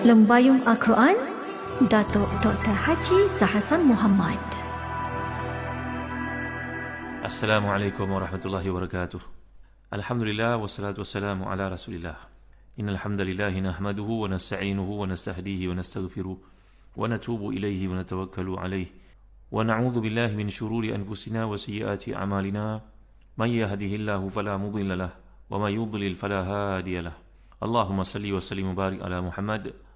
Lembayung Al-Quran Datuk Dr. Haji Zahasan Muhammad. السلام عليكم ورحمة الله وبركاته الحمد لله والصلاة والسلام على رسول الله إن الحمد لله نحمده ونستعينه ونستهديه ونستغفره ونتوب إليه ونتوكل عليه ونعوذ بالله من شرور أنفسنا وسيئات أعمالنا من يهده الله فلا مضل له ومن يضلل فلا هادي له اللهم صل وسلم وبارك على محمد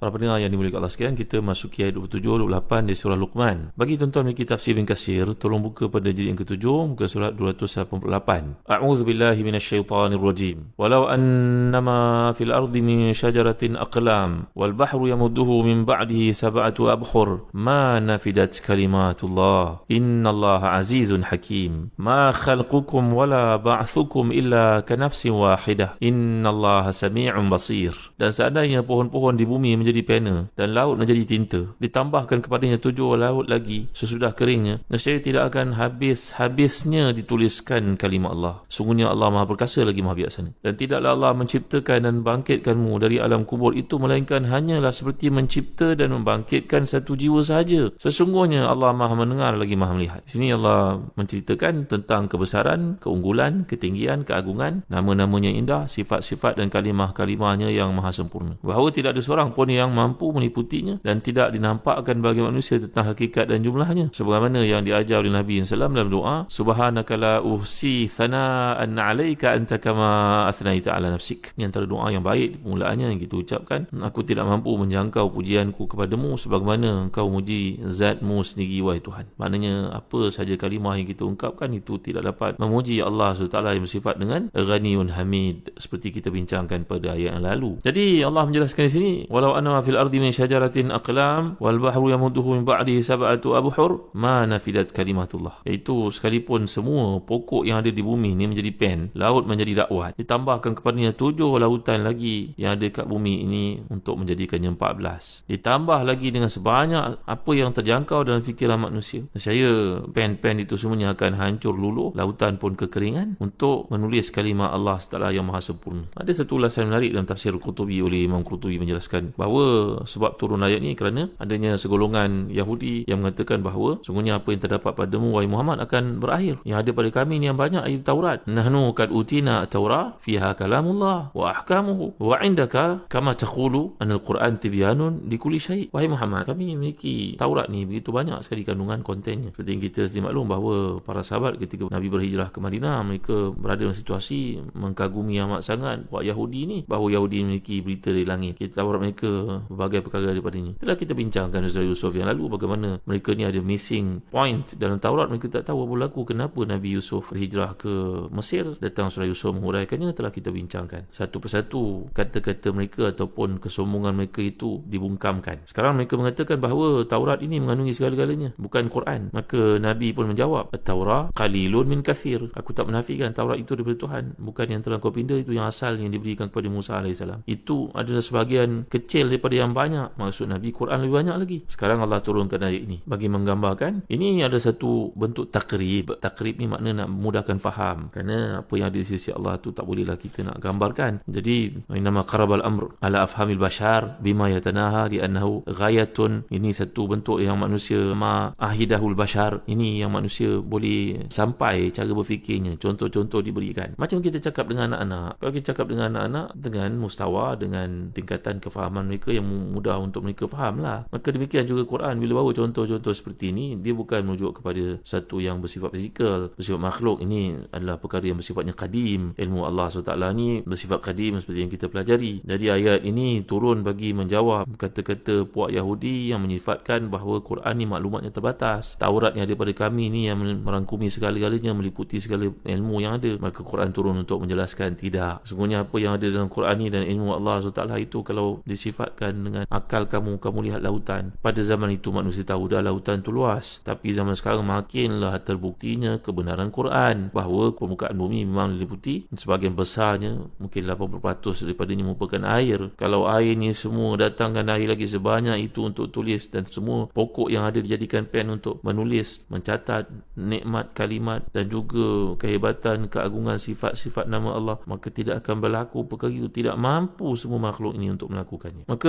Para pendengar yang dimuliakan Allah sekalian, kita masuki ayat 27 28 di surah Luqman. Bagi tuan-tuan memiliki tafsir bin kasir, tolong buka pada jilid yang ketujuh, muka surat 288. A'udzu billahi minasyaitonir rajim. Walau annama fil ardi min syajaratin aqlam wal bahru yamudduhu min ba'dihi sab'atu abhur ma nafidat kalimatullah. Innallaha azizun hakim. Ma khalqukum wala ba'thukum illa kanafsin wahidah. Innallaha sami'un basir. Dan seandainya pohon-pohon di bumi menjadi menjadi pena dan laut menjadi tinta. Ditambahkan kepadanya tujuh laut lagi sesudah keringnya. Nescaya tidak akan habis-habisnya dituliskan kalimat Allah. Sungguhnya Allah maha perkasa lagi maha bijaksana. Dan tidaklah Allah menciptakan dan bangkitkanmu dari alam kubur itu melainkan hanyalah seperti mencipta dan membangkitkan satu jiwa sahaja. Sesungguhnya Allah maha mendengar lagi maha melihat. Di sini Allah menceritakan tentang kebesaran keunggulan ketinggian keagungan nama-namanya indah sifat-sifat dan kalimah-kalimahnya yang maha sempurna. Bahawa tidak ada seorang pun yang mampu meliputinya dan tidak dinampakkan bagi manusia tentang hakikat dan jumlahnya. Sebagaimana yang diajar oleh Nabi SAW dalam doa subhanaka la uhsi thana'an 'alaika anta kama athnaita 'ala nafsik. Ini antara doa yang baik mulaannya yang kita ucapkan. Aku tidak mampu menjangkau pujianku kepadamu sebagaimana engkau muji zatmu sendiri wahai Tuhan. Maknanya apa saja kalimah yang kita ungkapkan itu tidak dapat memuji Allah SWT yang bersifat dengan ghaniyun hamid seperti kita bincangkan pada ayat yang lalu. Jadi Allah menjelaskan di sini walau anna ma fil ardi min syajaratin aqlam wal bahru yamudduhu min ba'dihi sab'atu abhur ma nafidat kalimatullah. Iaitu sekalipun semua pokok yang ada di bumi ini menjadi pen laut menjadi dakwat. Ditambahkan kepadanya tujuh lautan lagi yang ada kat bumi ini untuk menjadikannya 14 ditambah lagi dengan sebanyak apa yang terjangkau dalam fikiran manusia. Saya pen-pen itu semuanya akan hancur luluh lautan pun kekeringan untuk menulis kalimah Allah Taala yang maha sempurna. Ada satu ulasan menarik dalam tafsir Qurtubi oleh Imam Qurtubi menjelaskan bahawa bahawa sebab turun ayat ini kerana adanya segolongan Yahudi yang mengatakan bahawa sungguhnya apa yang terdapat padamu wahai Muhammad akan berakhir. Yang ada pada kami ni yang banyak ayat Taurat. Nahnu kad utina Taurat fiha kalamullah wa ahkamuhu wa indaka kama taqulu anil Quran tibyanun likulli syai. Wahai Muhammad kami memiliki Taurat ni begitu banyak sekali kandungan kontennya. Seperti yang kita sedia maklum bahawa para sahabat ketika Nabi berhijrah ke Madinah mereka berada dalam situasi mengkagumi amat sangat buat Yahudi ni. Bahawa Yahudi memiliki berita dari langit. Kita Taurat mereka berbagai perkara daripadanya. Telah kita bincangkan Ustaz Yusuf yang lalu bagaimana mereka ni ada missing point dalam Taurat. Mereka tak tahu apa berlaku kenapa Nabi Yusuf berhijrah ke Mesir. Datang Surah Yusuf menguraikannya telah kita bincangkan. Satu persatu kata-kata mereka ataupun kesombongan mereka itu dibungkamkan. Sekarang mereka mengatakan bahawa Taurat ini mengandungi segala-galanya. Bukan Quran. Maka Nabi pun menjawab. Taurat qalilun min kathir. Aku tak menafikan Taurat itu daripada Tuhan. Bukan yang telah kau pindah itu yang asal yang diberikan kepada Musa AS. Itu adalah sebahagian kecil daripada yang banyak. Maksud Nabi Quran lebih banyak lagi. Sekarang Allah turunkan ayat ini bagi menggambarkan ini ada satu bentuk takrib. Takrib ni makna nak mudahkan faham. Kerana apa yang ada di sisi Allah tu tak bolehlah kita nak gambarkan. Jadi nama qarabal amr ala afhamil bashar bima yatanaha di annahu ghayatun. Ini satu bentuk yang manusia ma ahidahul bashar. Ini yang manusia boleh sampai cara berfikirnya. Contoh-contoh diberikan. Macam kita cakap dengan anak-anak. Kalau kita cakap dengan anak-anak dengan mustawa dengan tingkatan kefahaman mereka mereka yang mudah untuk mereka faham lah. Maka demikian juga Quran bila bawa contoh-contoh seperti ini, dia bukan merujuk kepada satu yang bersifat fizikal, bersifat makhluk. Ini adalah perkara yang bersifatnya kadim. Ilmu Allah SWT ni bersifat kadim seperti yang kita pelajari. Jadi ayat ini turun bagi menjawab kata-kata puak Yahudi yang menyifatkan bahawa Quran ni maklumatnya terbatas. Taurat yang ada pada kami ni yang merangkumi segala-galanya, meliputi segala ilmu yang ada. Maka Quran turun untuk menjelaskan tidak. Sesungguhnya apa yang ada dalam Quran ni dan ilmu Allah SWT itu kalau disifat dapatkan dengan akal kamu kamu lihat lautan. Pada zaman itu manusia tahu dah lautan itu luas. Tapi zaman sekarang makinlah terbuktinya kebenaran Quran. Bahawa permukaan bumi memang diliputi sebagian besarnya. Mungkin 80% daripadanya merupakan air. Kalau air ni semua datangkan air lagi sebanyak itu untuk tulis dan semua pokok yang ada dijadikan pen untuk menulis mencatat nikmat kalimat dan juga kehebatan keagungan sifat-sifat nama Allah maka tidak akan berlaku perkara itu. Tidak mampu semua makhluk ini untuk melakukannya. Maka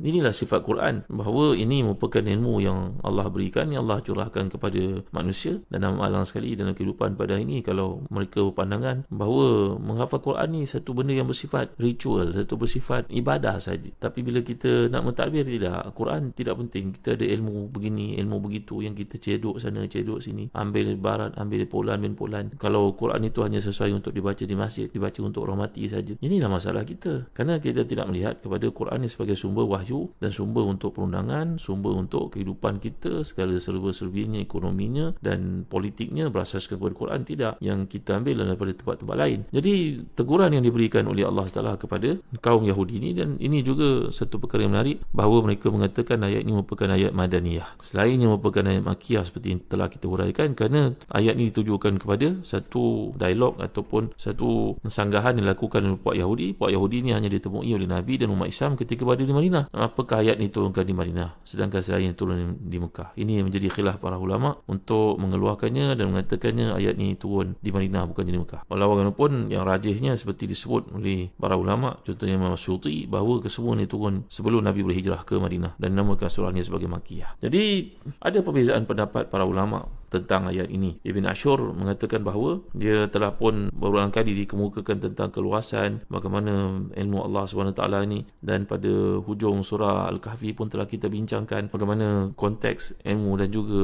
inilah sifat Quran bahawa ini merupakan ilmu yang Allah berikan yang Allah curahkan kepada manusia. Dan dalam alang sekali dalam kehidupan pada ini kalau mereka berpandangan bahawa menghafal Quran ni satu benda yang bersifat ritual satu bersifat ibadah saja. Tapi bila kita nak mentadbir tidak. Quran tidak penting. Kita ada ilmu begini ilmu begitu yang kita cedok sana cedok sini. Ambil barat ambil polan ambil polan kalau Quran itu hanya sesuai untuk dibaca di masjid dibaca untuk orang mati saja. Inilah masalah kita. Kerana kita tidak melihat kepada Quran ini sebagai sumber wahyu dan sumber untuk perundangan sumber untuk kehidupan kita segala serba-serbinya ekonominya dan politiknya berasaskan kepada Quran tidak yang kita ambil daripada tempat-tempat lain. Jadi teguran yang diberikan oleh Allah Taala kepada kaum Yahudi ini dan ini juga satu perkara yang menarik bahawa mereka mengatakan ayat ini merupakan ayat madaniyah. Selainnya merupakan ayat makiyah seperti yang telah kita huraikan kerana ayat ini ditujukan kepada satu dialog ataupun satu sanggahan yang dilakukan oleh puak Yahudi. Puak Yahudi ini hanya ditemui oleh Nabi dan umat Islam ketika berada di Madinah. Apakah ayat ini turunkan di Madinah? Sedangkan selain turun di Mekah. Ini yang menjadi khilaf para ulama untuk mengeluarkannya dan mengatakannya ayat ini turun di Madinah bukan di Mekah. Walau bagaimanapun yang rajihnya seperti disebut oleh para ulama contohnya Imam Syuti bahawa kesemua ini turun sebelum Nabi berhijrah ke Madinah dan namakan surah ini sebagai Makiyah. Jadi ada perbezaan pendapat para ulama tentang ayat ini. Ibn Ashur mengatakan bahawa dia telah pun berulang kali dikemukakan tentang keluasan bagaimana ilmu Allah SWT ini dan pada hujung surah Al-Kahfi pun telah kita bincangkan bagaimana konteks ilmu dan juga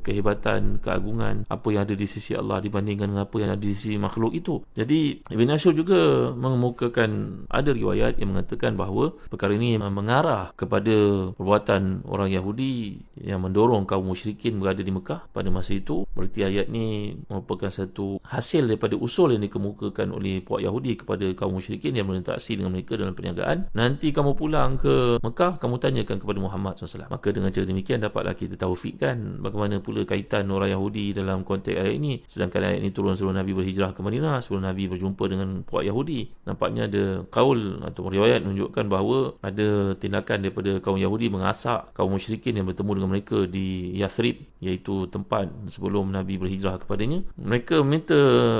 kehebatan, keagungan apa yang ada di sisi Allah dibandingkan dengan apa yang ada di sisi makhluk itu. Jadi Ibn Ashur juga mengemukakan ada riwayat yang mengatakan bahawa perkara ini mengarah kepada perbuatan orang Yahudi yang mendorong kaum musyrikin berada di Mekah pada masa itu berarti ayat ni merupakan satu hasil daripada usul yang dikemukakan oleh puak Yahudi kepada kaum musyrikin yang berinteraksi dengan mereka dalam perniagaan. Nanti kamu pulang ke Mekah kamu tanyakan kepada Muhammad SAW maka dengan cara demikian dapatlah kita taufikkan bagaimana pula kaitan orang Yahudi dalam konteks ayat ini. Sedangkan ayat ini turun sebelum Nabi berhijrah ke Madinah sebelum Nabi berjumpa dengan puak Yahudi. Nampaknya ada kaul atau riwayat menunjukkan bahawa ada tindakan daripada kaum Yahudi mengasak kaum musyrikin yang bertemu dengan mereka di Yathrib iaitu tempat sebelum Nabi berhijrah kepadanya mereka minta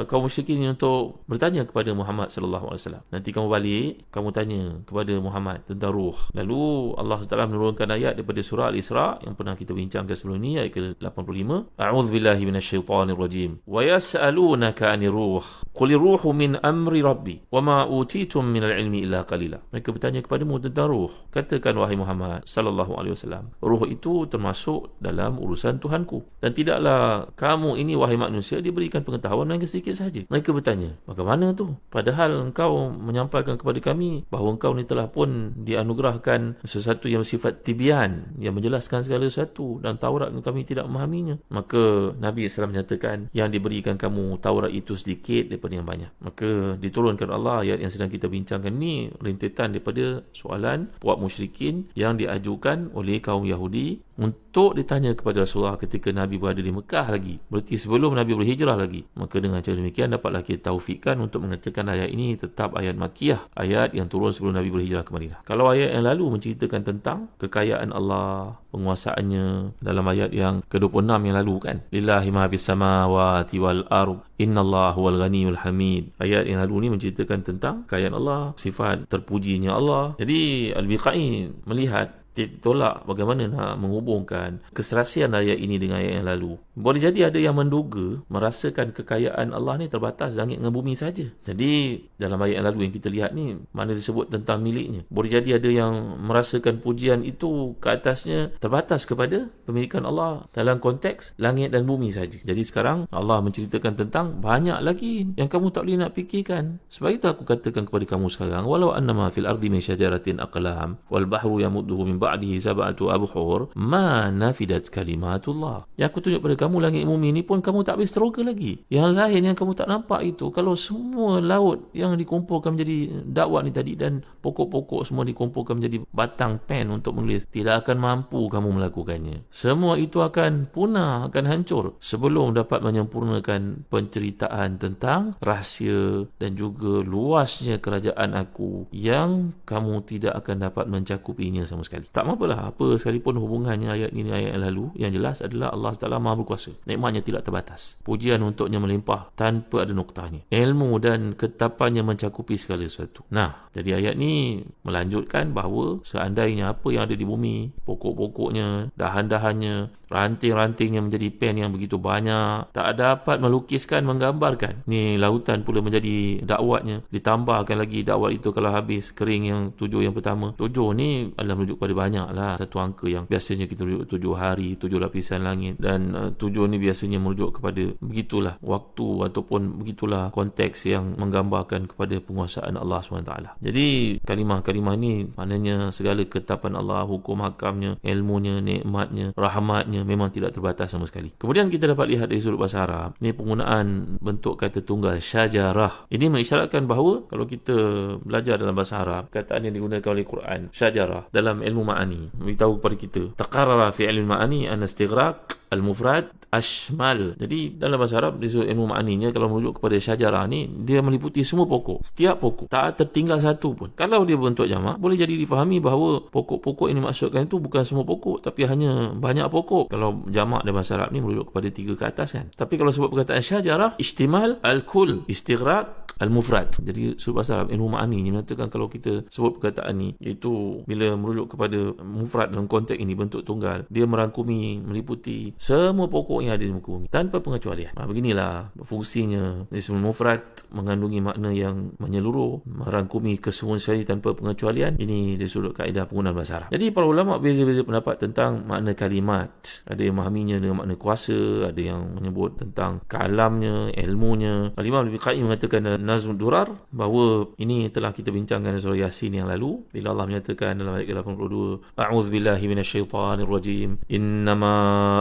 kaum musyrikin untuk bertanya kepada Muhammad sallallahu alaihi wasallam. Nanti kamu balik kamu tanya kepada Muhammad tentang ruh. Lalu Allah Taala menurunkan ayat daripada surah Al-Isra yang pernah kita bincangkan sebelum ini ayat ke-85 a'udzubillahi minasyaitonirrajim wa yas'alunaka 'anir ruh. Qul ruhu min amri rabbi wa ma utitum minal ilmi illa qalila. Mereka bertanya kepadamu tentang ruh. Katakan wahai Muhammad sallallahu alaihi wasallam ruh itu termasuk dalam urusan Tuhanku. Dan tidak tidaklah kamu ini wahai manusia diberikan pengetahuan yang sedikit sahaja. Mereka bertanya, bagaimana tu? Padahal engkau menyampaikan kepada kami bahawa engkau ni telah pun dianugerahkan sesuatu yang bersifat tibian, yang menjelaskan segala sesuatu dan Taurat kami tidak memahaminya. Maka Nabi SAW menyatakan yang diberikan kamu Taurat itu sedikit daripada yang banyak. Maka diturunkan Allah ayat yang sedang kita bincangkan ni rentetan daripada soalan puak musyrikin yang diajukan oleh kaum Yahudi untuk ditanya kepada Rasulullah ketika Nabi berada di Mekah lagi. Berarti sebelum Nabi berhijrah lagi. Maka dengan cara demikian dapatlah kita taufikkan untuk mengatakan ayat ini tetap ayat makiyah ayat yang turun sebelum Nabi berhijrah ke Madinah. Kalau ayat yang lalu menceritakan tentang kekayaan Allah penguasaannya dalam ayat yang ke-26 yang lalu kan. Lillahi ma fis samawati wal ard innallaha huwal ghaniyul hamid. Ayat yang lalu ni menceritakan tentang kekayaan Allah sifat terpujinya Allah. Jadi al-biqai melihat tolak bagaimana nak menghubungkan keserasian ayat ini dengan ayat yang lalu. Boleh jadi ada yang menduga merasakan kekayaan Allah ni terbatas langit dengan bumi saja. Jadi dalam ayat yang lalu yang kita lihat ni mana disebut tentang miliknya. Boleh jadi ada yang merasakan pujian itu ke atasnya terbatas kepada pemilikan Allah dalam konteks langit dan bumi saja. Jadi sekarang Allah menceritakan tentang banyak lagi yang kamu tak boleh nak fikirkan. Sebab itu aku katakan kepada kamu sekarang walau annama fil ardi min syajaratin aqlam wal bahru yamudduhu min ba'dihi sab'atu abhur ma nafidat kalimatullah. Yang aku tunjuk pada kamu langit bumi ni pun kamu tak habis teroga lagi. Yang lain yang kamu tak nampak itu kalau semua laut yang dikumpulkan menjadi dakwah ni tadi dan pokok-pokok semua dikumpulkan menjadi batang pen untuk menulis tidak akan mampu kamu melakukannya. Semua itu akan punah, akan hancur sebelum dapat menyempurnakan penceritaan tentang rahsia dan juga luasnya kerajaan aku yang kamu tidak akan dapat mencakupinya sama sekali. Tak apalah apa sekalipun hubungannya ayat ini ayat yang lalu yang jelas adalah Allah Taala Maha berkuasa. Nikmatnya tidak terbatas. Pujian untuknya melimpah tanpa ada noktahnya. Ilmu dan ketapannya mencakupi segala sesuatu. Nah, jadi ayat ni melanjutkan bahawa seandainya apa yang ada di bumi, pokok-pokoknya, dahan-dahannya, ranting-rantingnya menjadi pen yang begitu banyak, tak dapat melukiskan, menggambarkan. Ni lautan pula menjadi dakwatnya. Ditambahkan lagi dakwat itu kalau habis kering yang tujuh yang pertama. Tujuh ni adalah merujuk pada banyak lah. Satu angka yang biasanya kita merujuk tujuh hari, tujuh lapisan langit. Dan uh, tujuh ni biasanya merujuk kepada begitulah waktu ataupun begitulah konteks yang menggambarkan kepada penguasaan Allah SWT. Jadi kalimah-kalimah ni maknanya segala ketapan Allah, hukum hakamnya, ilmunya, nikmatnya, rahmatnya memang tidak terbatas sama sekali. Kemudian kita dapat lihat dari sudut bahasa Arab, ni penggunaan bentuk kata tunggal syajarah. Ini mengisyaratkan bahawa kalau kita belajar dalam bahasa Arab, kataan yang digunakan oleh Quran, syajarah dalam ilmu ma'ani, beritahu kepada kita, taqarrara fi ilmu ma'ani an istighraq al-mufrad ashmal. Jadi dalam bahasa Arab disebut ilmu ma'aninya kalau merujuk kepada syajarah ni dia meliputi semua pokok. Setiap pokok tak tertinggal satu pun. Kalau dia bentuk jamak boleh jadi difahami bahawa pokok-pokok ini maksudkan itu bukan semua pokok tapi hanya banyak pokok. Kalau jamak dalam bahasa Arab ni merujuk kepada tiga ke atas kan. Tapi kalau sebut perkataan syajarah istimal al-kul istighraq al-mufrad. Jadi bahasa Arab ilmu ma'ani ni menyatakan kalau kita sebut perkataan ni iaitu bila merujuk kepada mufrad dalam konteks ini bentuk tunggal dia merangkumi meliputi semua pokok yang ada di muka bumi tanpa pengecualian. Ha, beginilah fungsinya isim mufrad mengandungi makna yang menyeluruh, merangkumi kesemuanya sekali tanpa pengecualian. Ini dari sudut kaedah penggunaan bahasa Arab. Jadi para ulama beza-beza pendapat tentang makna kalimat. Ada yang memahaminya dengan makna kuasa, ada yang menyebut tentang kalamnya, ilmunya. Al-Imam Ibn Qayyim mengatakan dalam Nazm Durar bahawa ini telah kita bincangkan surah Yasin yang lalu. Bila Allah menyatakan dalam ayat ke-82 A'udzubillahi minasyaitanirrajim. Innama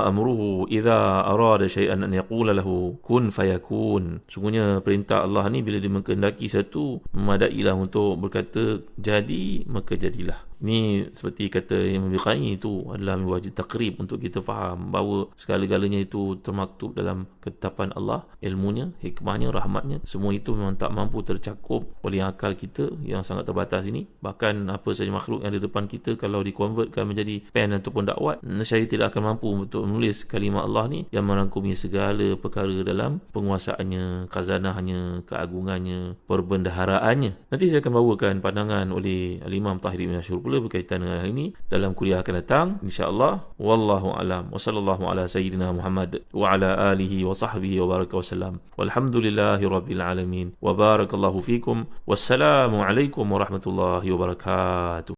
amruhu idza arada syai'an an yaqula lahu kun fayakun sungguhnya perintah Allah ni bila dia mengkehendaki satu memadailah untuk berkata jadi maka jadilah ini seperti kata yang Bukhari itu adalah wajib takrib untuk kita faham bahawa segala-galanya itu termaktub dalam ketetapan Allah, ilmunya, hikmahnya, rahmatnya. Semua itu memang tak mampu tercakup oleh akal kita yang sangat terbatas ini. Bahkan apa saja makhluk yang ada depan kita kalau dikonvertkan menjadi pen ataupun dakwat, saya tidak akan mampu untuk menulis kalimah Allah ni yang merangkumi segala perkara dalam penguasaannya, khazanahnya, keagungannya, perbendaharaannya. Nanti saya akan bawakan pandangan oleh Al-Imam Tahir bin Ashur pula berkaitan dengan hal ini. Dalam kuliah akan datang insya-Allah. Wallahu alam. Wa sallallahu ala sayyidina Muhammad wa ala alihi wa sahbihi wa baraka wasallam walhamdulillahi rabbil alamin. Wa barakallahu fikum. Wassalamu alaikum warahmatullahi wabarakatuh